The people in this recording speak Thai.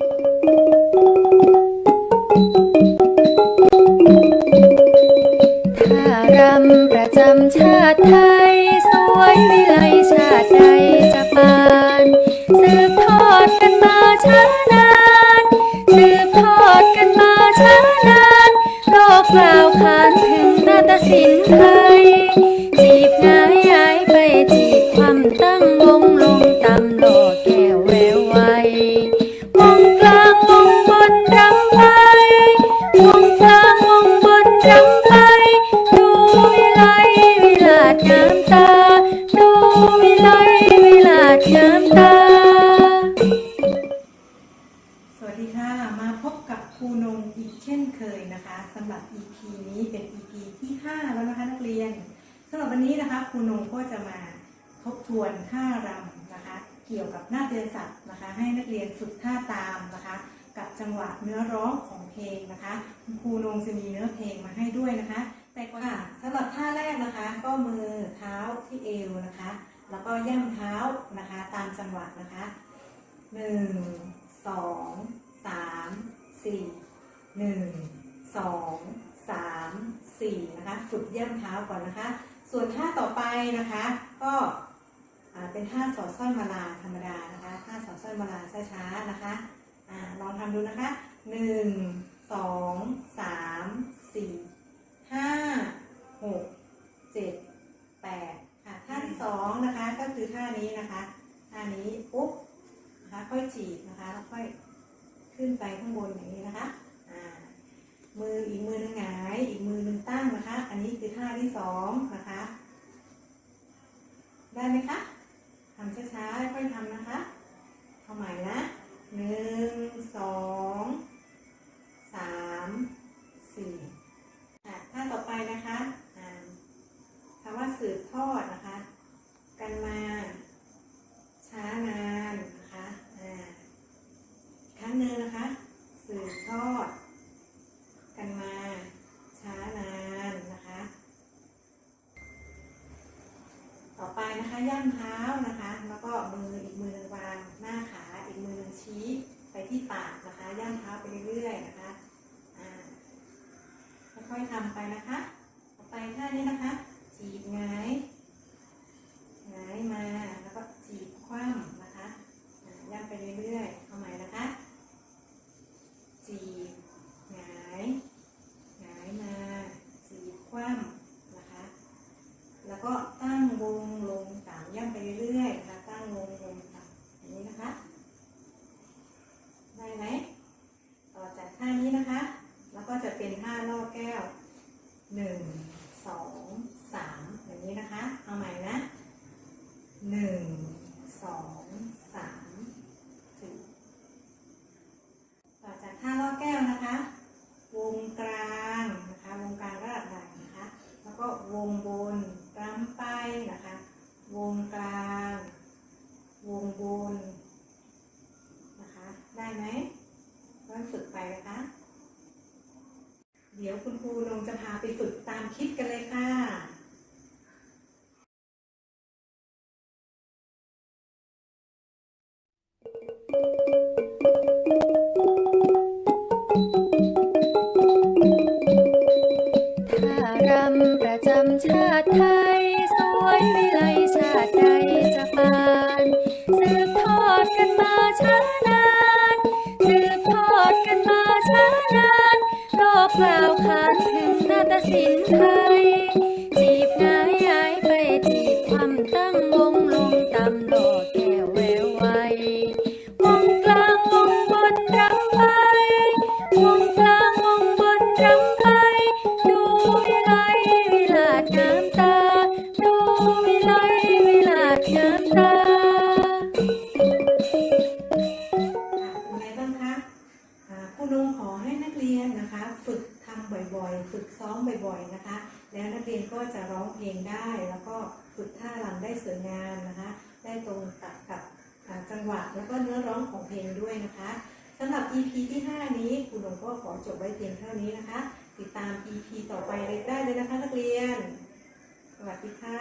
ท่ารำประจำชาติไทย สวยวิไลชาติใดจะปานสืบทอดกันมาช้านานสืบทอดกันมาช้านาน โลกกล่าวขานถึงนาฏศิลป์ไทย ที่ 5 แล้วนะคะนักเรียนสำหรับวันนี้นะคะครูนงก็จะมาทบทวนท่ารำนะคะ เกี่ยวกับหน้าเตือนศัพท์นะคะ ให้นักเรียนฝึกท่าตามนะคะ กับจังหวะเนื้อร้องของเพลงนะคะครูนงจะมีเนื้อเพลงมาให้ด้วยนะคะ แต่ก่อนค่ะสำหรับท่าแรกนะคะ ก็มือเท้าที่เอวนะคะ แล้วก็ย่ำเท้านะคะตามจังหวะนะคะหนึ่งสองสามสี่หนึ่งสอง สามสี่นะคะฝึกเย่ำเท้าก่อนนะคะ ส่วนท่าต่อไปนะคะ ก็เป็นท่าสอดสร้อยมาลาธรรมดานะคะท่าสอดสร้อยมาลาช้าๆนะคะอลองทำดูนะคะหนึ่งสองสามสี่ห้าหกเจ็ดแปดค่ะท่าที่สองนะคะก็คือท่านี้นะคะท่านี้ปุ๊บนะคะค่อยจีบนะคะแล้วค่อยขึ้นไปข้างบนอย่างนี้นะคะมืออีกมือหนึงหงาย อีกมือหนึงตั้งนะคะ อันนี้คือท่าที่สองนะคะ ได้ไหมคะทำช้าๆ ค่อยทำนะคะเอาใหม่นะหนึ่งสองสามสี่ท่าต่อไปนะคะคำว่าสืบทอดนะคะ กันมา ช้านานนะคะอ่าอีกครั้งหนึ่งนะคะ สืบทอด กันมาช้านานนะคะ ต่อ ย่ำเท้านะคะ แล้วก็มืออีกมือหนึ่งวางหน้าขา อีกมือหนึ่งชี้ไปที่ปากนะคะ ย่ำเท้าไปเรื่อยๆนะคะอ่าค่อยๆทำไปนะคะ ต่อไปท่านี้นะคะ จีบไงาย หงายมาแล้วก็จีบคว่ำนะคะอ่าย่ำไปเรื่อยๆเอาใหม่นะคะ จีบหงายหงายมา จีบคว่ำนะคะ แล้วก็ตั้งวงลงต่ำย่ำไปเรื่อยๆนะคะตั้งวงลงต่ำอย่างนี้นะคะ ได้ไหมต่อจากท่านี้นะคะ แล้วก็ ล่อแก้วหนึ่งสองสามอย่างนี้นะคะ เอาใหม่นะหนึ่งสองสามสี่ต่อจากท่าล่อแก้วนะคะ วงกลางนะคะ วงกลางระดับไหนนะคะ แล้วก็วงบนรำไปนะคะ วงกลาง วงบนนะคะ ได้ไหมก็ฝึกไปนะคะ เดี๋ยวคุณครูลงจะพาไปฝึกตามคลิปกันเลยค่ะท่ารำประจำชาติไทย สวยวิไลชาติใดจะปานสืบทอดกันมาช้านานสืบทอดกันมาช้านาน จะร้องเพลงได้ แล้วก็ฝึกท่ารำได้สวยงามนะคะ ได้ตรงตับกับจังหวะแล้วก็เนื้อร้องของเพลงด้วยนะคะสำหรับ EP ที่ 5 นี้คุณหลวงพ่อขอจบไว้เพียงเท่านี้นะคะ ติดตาม EP ต่อไปได้เลยนะคะนักเรียน สวัสดีค่ะ